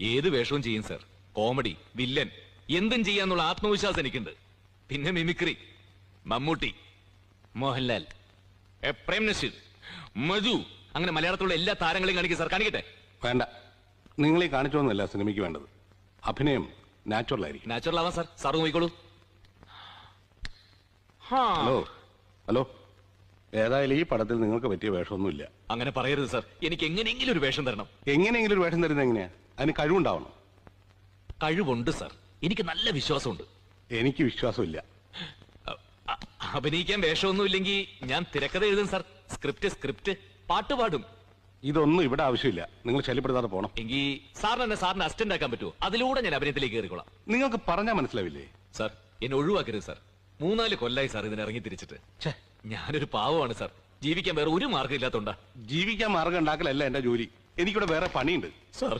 ഏത് വേഷവും ചെയ്യും സർ. കോമഡി വില്ലൻ എന്തും ചെയ്യാന്നുള്ള ആത്മവിശ്വാസം എനിക്കുണ്ട് പിന്നെ മിമിക്രി മമ്മൂട്ടി മോഹൻലാൽ എ, പ്രേം നസീർ മധു അങ്ങനെ മലയാളത്തിലുള്ള എല്ലാ താരങ്ങളെയും കാണിക്കും സർ. കാണിക്കട്ടെ? വേണ്ട. നിങ്ങളീ കാണിച്ചോന്നല്ല സിനിമയ്ക്ക് വേണ്ടത്. അഭിനയം നാച്ചുറൽ ആയിരിക്കും നാച്ചുറൽ ആവാം സാർ സാറ് നോക്കിക്കോളൂ ഹാ. ഹലോ. ഹലോ. ഏതായാലും ഈ പടത്തിൽ നിങ്ങൾക്ക് പറ്റിയ വേഷമൊന്നുമില്ല. അങ്ങനെ പറയരുത് സർ. എനിക്ക് എങ്ങനെയെങ്കിലും ഒരു വേഷം തരണം. എങ്ങനെയെങ്കിലും ഒരു വേഷം തരുന്നത് എങ്ങനെയാ? അതിന് കഴിവുണ്ടാവണം. കഴിവുണ്ട് സർ. എനിക്ക് നല്ല വിശ്വാസമുണ്ട്. എനിക്ക് വിശ്വാസമില്ല. അ- അഭിനയിക്കാൻ വേഷമൊന്നും ഇല്ലെങ്കിൽ ഞാൻ തിരക്കഥ എഴുതും സർ. സ്ക്രിപ്റ്റ് സ്ക്രിപ്റ്റ് പാട്ട് പാടും. ഇതൊന്നും ഇവിടെ ആവശ്യമില്ല. നിങ്ങൾ ശല്യപ്പെടുത്താതെ പോണം. എങ്കിൽ സാറിന് എന്നെ സാറിന് അസിസ്റ്റന്റ് ആക്കാൻ പറ്റുമോ അതിലൂടെ ഞാൻ അഭിനയത്തിലേക്ക് കയറിക്കോളാം. നിങ്ങൾക്ക് പറഞ്ഞാൽ മനസ്സിലാവില്ലേ? സർ എന്നെ ഒഴിവാക്കരുത് സർ. മൂന്നാൽ കൊല്ലായി സാർ ഇതിന് ഇറങ്ങി തിരിച്ചിട്ട്. ഛേ. ഞാനൊരു പാവമാണ് സർ. ജീവിക്കാൻ വേറെ ഒരു മാർഗം ഇല്ലാത്തോണ്ടാ ജീവിക്കാൻ മാർഗം ഉണ്ടാക്കലല്ല എന്റെ ജോലി. എനിക്കിവിടെ വേറെ പണിയുണ്ട്. സാർ